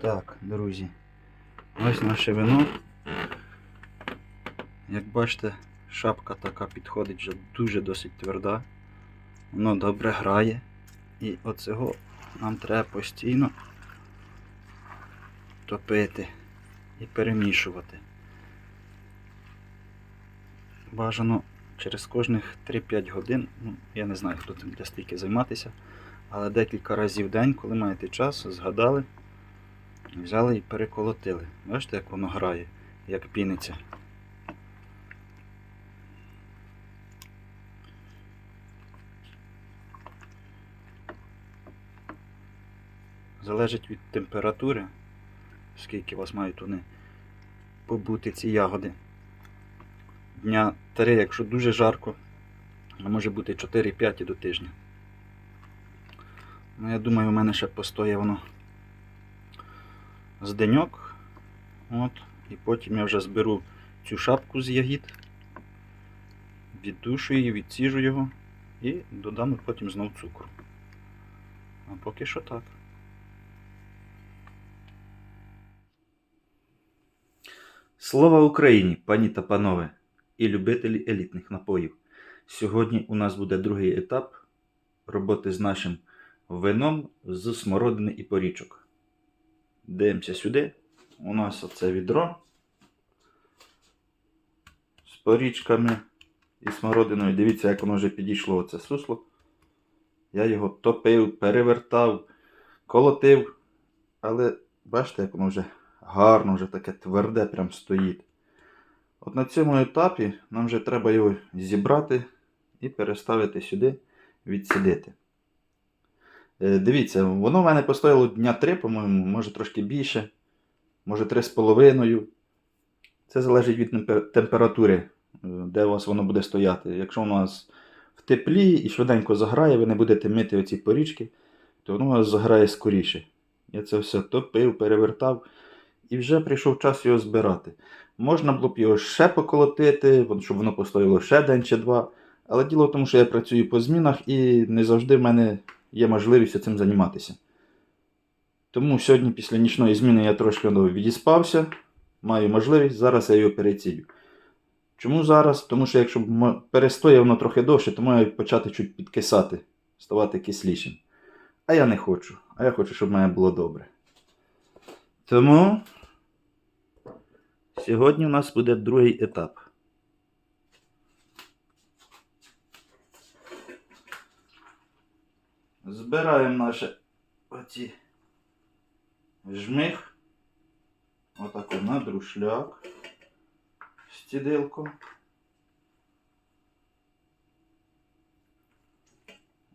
Так, друзі. Ось наше вино. Як бачите, шапка така підходить вже дуже досить тверда. Воно добре грає. І оцього нам треба постійно топити і перемішувати. Бажано через кожних 3-5 годин, ну, я не знаю, хто цим буде стільки займатися, але декілька разів в день, коли маєте час, згадали, взяли і переколотили. Бачите, як воно грає, як піниться. Залежить від температури, скільки у вас мають вони побути ці ягоди. Дня 3, якщо дуже жарко, а може бути 4-5 до тижня. Ну, я думаю, у мене ще постоє воно з деньок. От, і потім я вже зберу цю шапку з ягід, віддушу її, відсіжу його і додам потім знов цукру. А поки що так. Слава Україні, пані та панове і любителі елітних напоїв. Сьогодні у нас буде другий етап роботи з нашим вином з смородини і порічок. Дивимося сюди. У нас оце відро з порічками і смородиною. Дивіться, як воно вже підійшло оце сусло. Я його топив, перевертав, колотив. Але бачите, як воно вже гарно, вже таке тверде прям стоїть. От на цьому етапі нам вже треба його зібрати і переставити сюди, відсідити. Е, Дивіться, воно в мене постояло дня 3, по-моєму, може трошки більше, може 3,5. Це залежить від температури, е, де у вас воно буде стояти. Якщо у нас в теплі і швиденько заграє, ви не будете мити оці порічки, то воно у вас заграє скоріше. Я це все топив, перевертав. І вже прийшов час його збирати. Можна було б його ще поколотити, щоб воно постояло ще день чи два. Але діло в тому, що я працюю по змінах і не завжди в мене є можливість цим займатися. Тому сьогодні, після нічної зміни, я трошки ну, відіспався, маю можливість, зараз я його перецілю. Чому зараз? Тому що якщо б перестояв воно трохи довше, то має почати чуть підкисати, ставати кислішим. А я не хочу. А я хочу, щоб в мене було добре. Тому сьогодні у нас буде другий етап. Збираємо наше оці жмих. Отако на друшляк. Стідилку.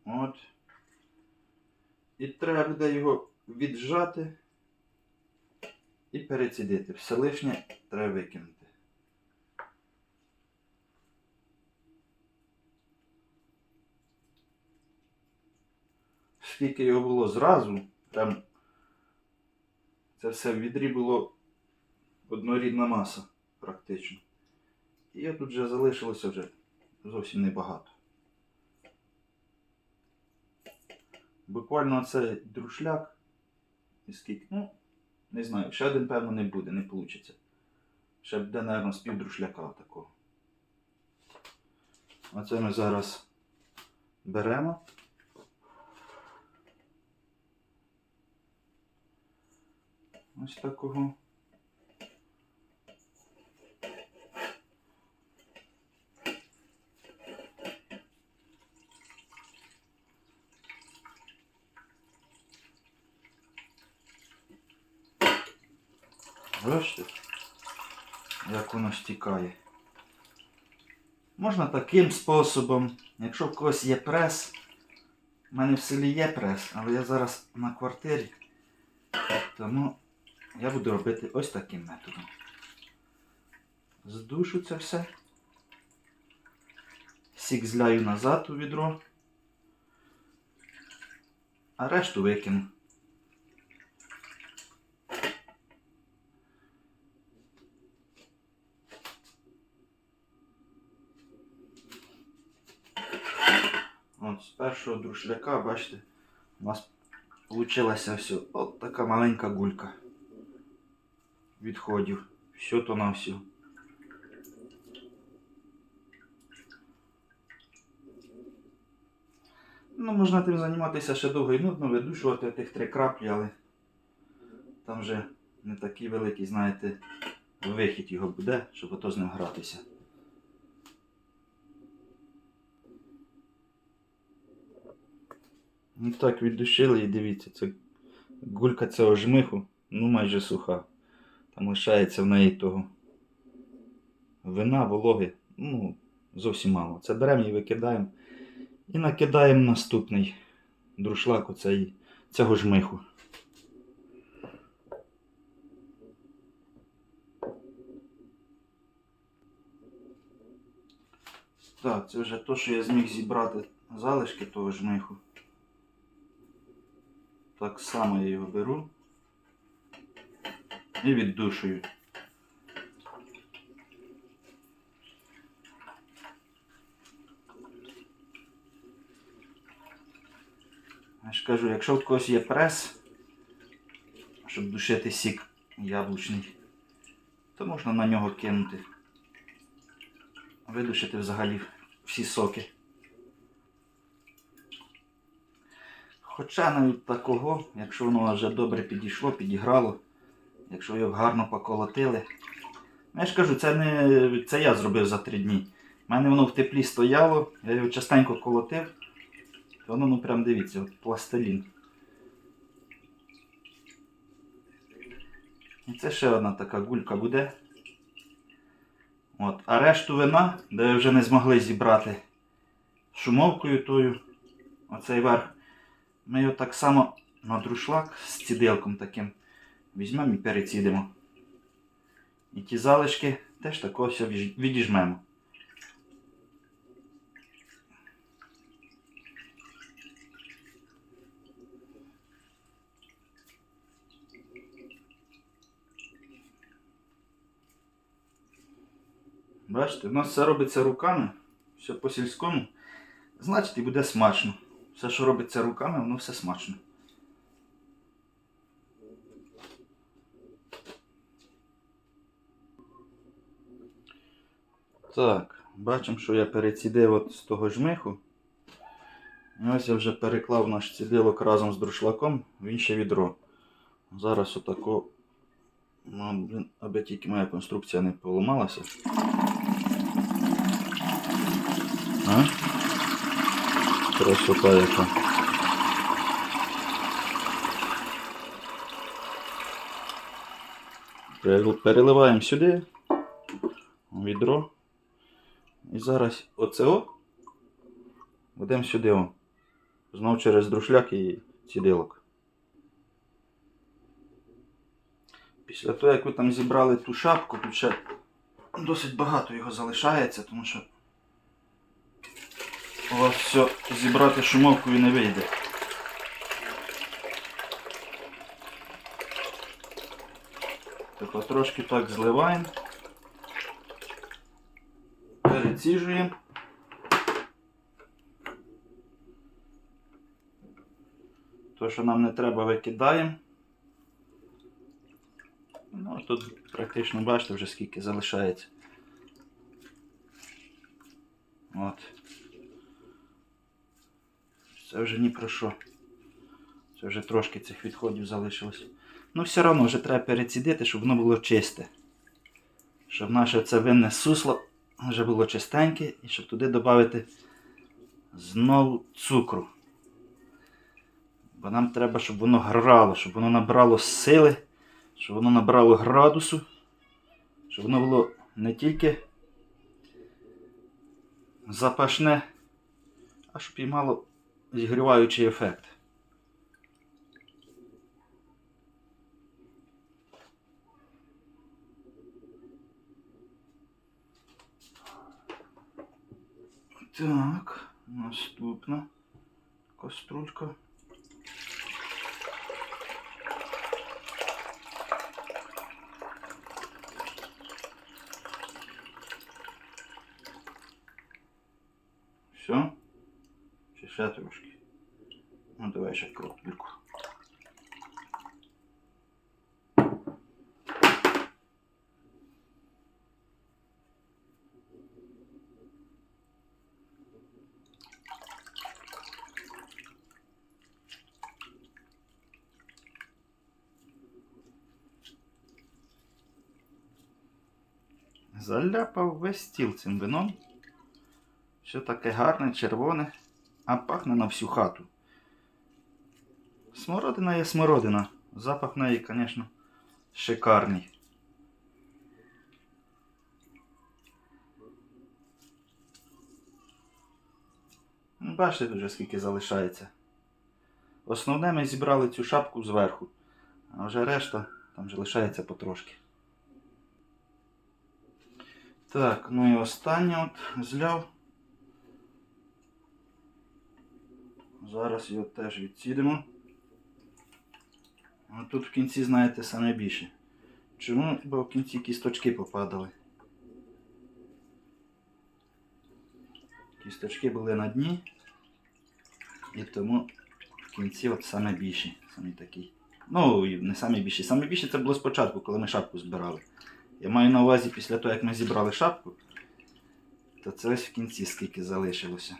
От. І треба буде його віджати і перецідити. Все лишнє треба викинути. Скільки його було зразу, прям це все в відрі було однорідна маса практично. І тут вже залишилося вже зовсім небагато. Буквально цей друшляк і скільки, ну, не знаю, ще один, певно, не буде, не вийде. Ще буде, мабуть, з пів друшляка такого. Оце ми зараз беремо. Ось такого. Бачите, як воно стікає. Можна таким способом, якщо в когось є прес. У мене в селі є прес, але я зараз на квартирі. Тому я буду робити ось таким методом. Здушу це все. Сік зляю назад у відро. А решту викину. От з першого друшляка, бачите, у нас вийшла ось така маленька гулька. Відходів. Все то на все. Ну, можна тим займатися ще довго і нудно, видушувати тих три краплі, але там вже не такий великий, знаєте, вихід його буде, щоб ото з ним гратися. Ну так, віддушили і дивіться, це гулька цього жмиху, ну майже суха. Там лишається в неї того вина, вологи, ну, зовсім мало. Це беремо і викидаємо. І накидаємо наступний друшлак оцей, цього жмиху. Так, це вже то, що я зміг зібрати залишки того жмиху. Так само я його беру і віддушую. Я ж кажу, якщо в когось є прес, щоб душити сік яблучний, то можна на нього кинути. Видушити взагалі всі соки. Хоча навіть такого, якщо воно вже добре підійшло, підіграло, якщо його гарно поколотили. Ну, я ж кажу, це не це я зробив за три дні. У мене воно в теплі стояло, я його частенько колотив. то Воно, ну прям дивіться, от пластилін. І це ще одна така гулька буде. От. А решту вина, де ви вже не змогли зібрати шумовкою тою, оцей верх, ми його так само на друшлак з цідилком таким візьмемо і перецідимо. І ті залишки теж тако все відіжмемо. Бачите, у нас все робиться руками, все по-сільському. Значить і буде смачно. Все, що робиться руками, воно все смачно. Так, бачимо, що я перецідив от з того жмиху. Ось я вже переклав наш цідилок разом з друшлаком в інше відро. Зараз отако, ну, блін, аби тільки моя конструкція не поламалася. А? Красота яка. Переливаємо сюди відро. І зараз оце ведемо сюди о. Знов через друшляк і цідилок. Після того, як ви там зібрали ту шапку, тут ще досить багато його залишається, тому що у вас все зібрати шумовкою не вийде. Тобто трошки так зливаємо. Переціжуємо. То, що нам не треба, викидаємо. Ну, тут практично бачите вже скільки залишається. От. Це вже ні про що. Це вже трошки цих відходів залишилось. Ну, все одно вже треба перецідити, щоб воно було чисте. Щоб наше це винне сусло вже було чистеньке і щоб туди додати знову цукру. Бо нам треба, щоб воно грало, щоб воно набрало сили, щоб воно набрало градусу, щоб воно було не тільки запашне, а щоб і мало зігріваючий ефект. Так, наступна каструлька. Все? Ще трошки? Ну давай ще крапельку. Заляпав весь стіл цим вином. Все таке гарне, червоне, а пахне на всю хату. Смородина є смородина. Запах неї, звісно, шикарний. Бачите вже скільки залишається. Основне ми зібрали цю шапку зверху, а вже решта там вже лишається потрошки. Так, ну і останнє от зляв. Зараз його теж відсідимо. А тут в кінці, знаєте, саме більше. Чому? Бо в кінці кісточки попадали. Кісточки були на дні. І тому в кінці от саме більші. Самі такі. Ну, не самі більші. Саме більші це було спочатку, коли ми шапку збирали. Я маю на увазі після того, як ми зібрали шапку, то це ось в кінці скільки залишилося.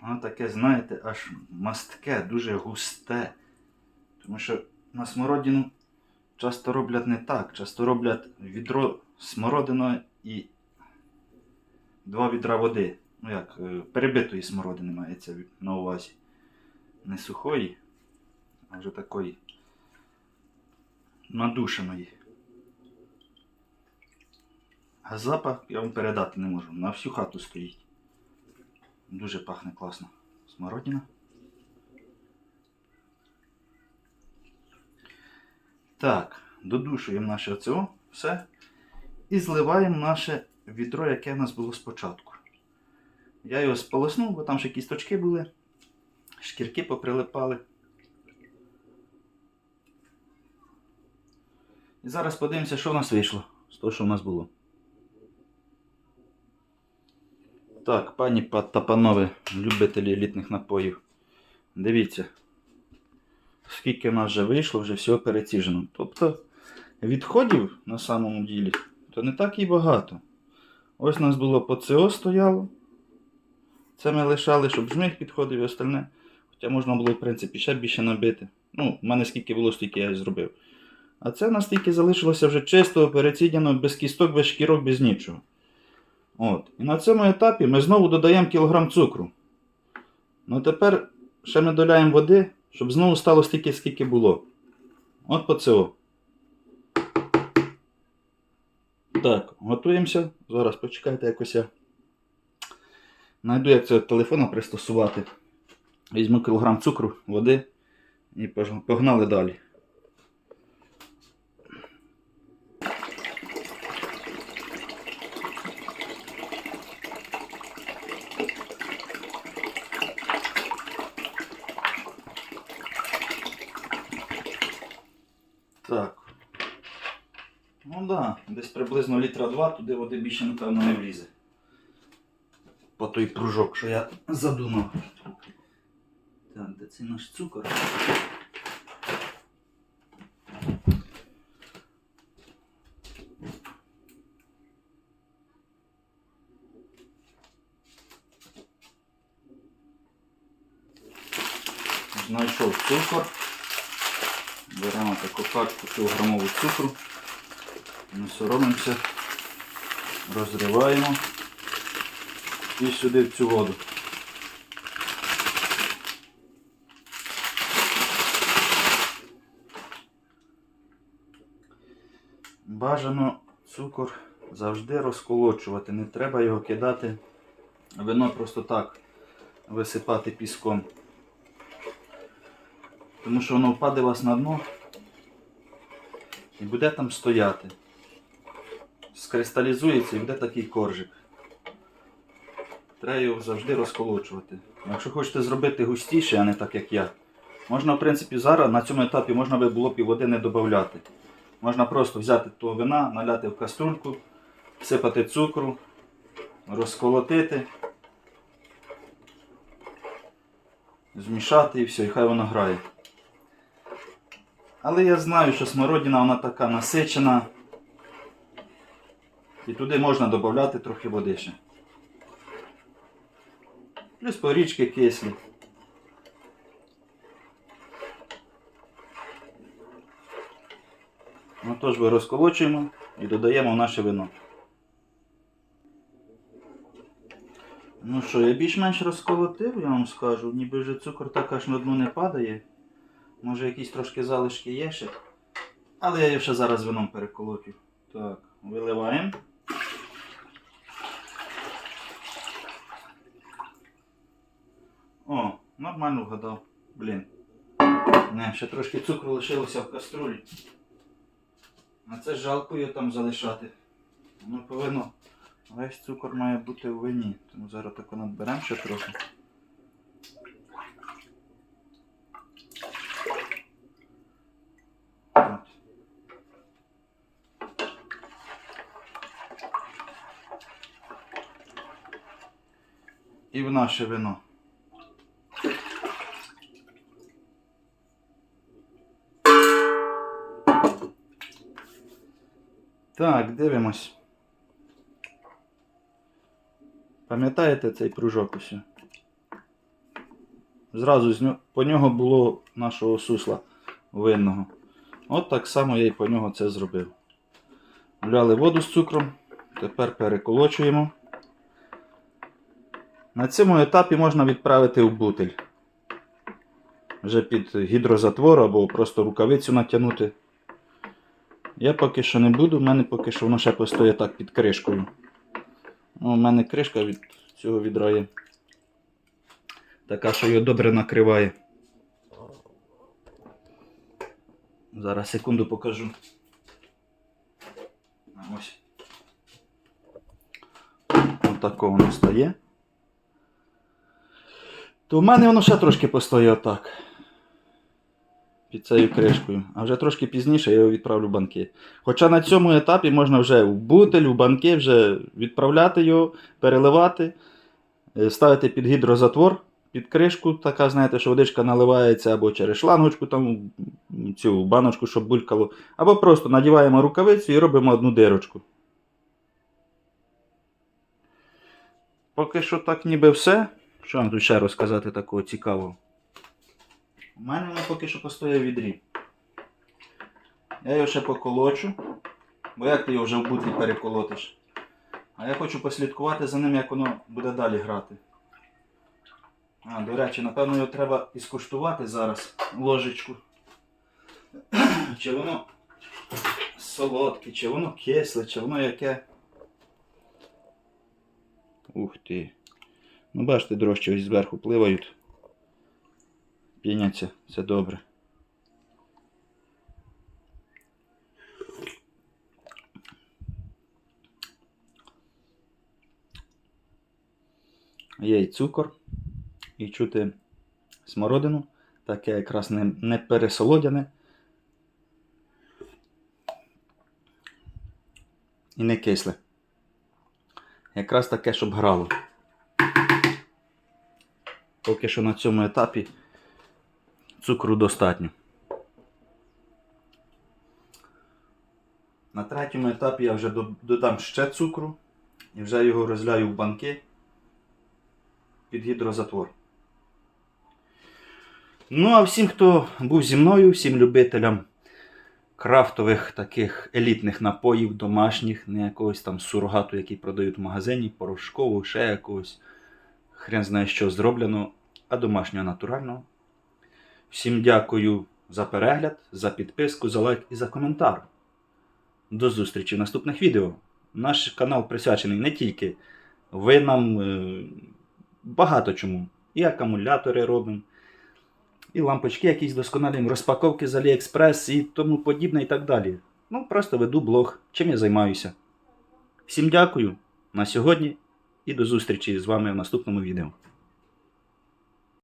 Воно таке, знаєте, аж мастке, дуже густе. Тому що на смородину часто роблять не так. Часто роблять відро смородина і два відра води. Ну як, е, перебитої смородини мається на увазі. Не сухої, а вже такої надушеної. А запах я вам передати не можу. На всю хату стоїть. Дуже пахне класно. Смородина. Так, додушуємо наше оцього все. І зливаємо наше відро, яке в нас було спочатку. Я його сполоснув, бо там ще кісточки були, шкірки поприлипали. І зараз подивимося, що в нас вийшло з того, що в нас було. Так, пані та панове, любителі елітних напоїв. Дивіться, скільки в нас вже вийшло, вже всього переціжено. Тобто відходів на самому ділі, то не так і багато. Ось у нас було по ЦО стояло. Це ми лишали, щоб жмих підходив і остальне. Хоча можна було, в принципі, ще більше набити. Ну, в мене скільки було, стільки я зробив. А це в нас тільки залишилося вже чисто, перецідяно, без кісток, без шкірок, без нічого. От. І на цьому етапі ми знову додаємо кілограм цукру. Ну тепер ще ми додаємо води, щоб знову стало стільки, скільки було. От по цього. Так, готуємося. Зараз почекайте якось я. Найду, як цього телефона пристосувати. Візьму кілограм цукру, води і погнали далі. Так. Ну да, десь приблизно літра 2, туди води більше, напевно, не влізе. По той пружок, що я задумав. Так, де цей наш цукор? Знайшов цукор. Беремо таку пачку кілограмову цукру. Не соромимося. Розриваємо. І сюди в цю воду. Бажано цукор завжди розколочувати. Не треба його кидати. Вино просто так висипати піском. Тому що воно впаде вас на дно і буде там стояти. Скристалізується і буде такий коржик. Треба його завжди розколочувати. Якщо хочете зробити густіше, а не так як я, можна, в принципі, зараз на цьому етапі можна би було б води не додати. Можна просто взяти того вина, наляти в каструльку, всипати цукру, розколотити, змішати і все, і хай воно грає. Але я знаю, що смородина вона така насичена. І туди можна додати трохи води ще. Плюс порічки кислі. Ну тож ми розколочуємо і додаємо в наше вино. Ну що, я більш-менш розколотив, я вам скажу, ніби вже цукор так аж на дно не падає. Може якісь трошки залишки є ще. Але я його ще зараз вином переколотю. Так, виливаємо. О, нормально вгадав. Блін. Не, ще трошки цукру лишилося в каструлі. А це жалко його там залишати. Воно повинно. Весь цукор має бути в вині. Тому зараз так надберемо ще трохи. І в наше вино. Так, дивимось. Пам'ятаєте цей пружок ось? Зразу по нього було нашого сусла винного. От так само я і по нього це зробив. Вляли воду з цукром, тепер переколочуємо. На цьому етапі можна відправити в бутиль. Вже під гідрозатвор або просто рукавицю натягнути. Я поки що не буду, в мене поки що воно ще постоє так під кришкою. У мене кришка від цього відра є. Така, що його добре накриває. Зараз секунду покажу. Ось. Ось тако воно стає. То в мене воно ще трошки постоє отак. Під цією кришкою. А вже трошки пізніше я його відправлю в банки. Хоча на цьому етапі можна вже в бутиль, в банки вже відправляти його, переливати, е, ставити під гідрозатвор, під кришку, така, знаєте, що водичка наливається або через шлангочку, там, цю баночку, щоб булькало, або просто надіваємо рукавицю і робимо одну дирочку. Поки що так ніби все. Що вам тут ще розказати такого цікавого? У мене воно поки що постоє в відрі. Я його ще поколочу. Бо як ти його вже в бутлі переколотиш? А я хочу послідкувати за ним, як воно буде далі грати. А, до речі, напевно, його треба і скуштувати зараз ложечку. Чи воно солодке, чи воно кисле, чи воно яке. Ух ти. Ну бачите, дрожчі ось зверху пливають. Піняться, це добре. Є і цукор, і чути смородину, таке якраз не, не пересолодяне. І не кисле. Якраз таке, щоб грало. Поки що на цьому етапі цукру достатньо. На третьому етапі я вже додам ще цукру і вже його розляю в банки під гідрозатвор. Ну, а всім, хто був зі мною, всім любителям крафтових таких елітних напоїв, домашніх, не якогось там сурогату, який продають в магазині, порошкового, ще якогось. Хрен знає, що зроблено, а домашнього натурального. Всім дякую за перегляд, за підписку, за лайк і за коментар. До зустрічі в наступних відео. Наш канал присвячений не тільки винам, е, багато чому. І акумулятори робимо, і лампочки якісь досконалюємо, розпаковки з AliExpress і тому подібне і так далі. Ну, просто веду блог, чим я займаюся. Всім дякую на сьогодні і до зустрічі з вами в наступному відео.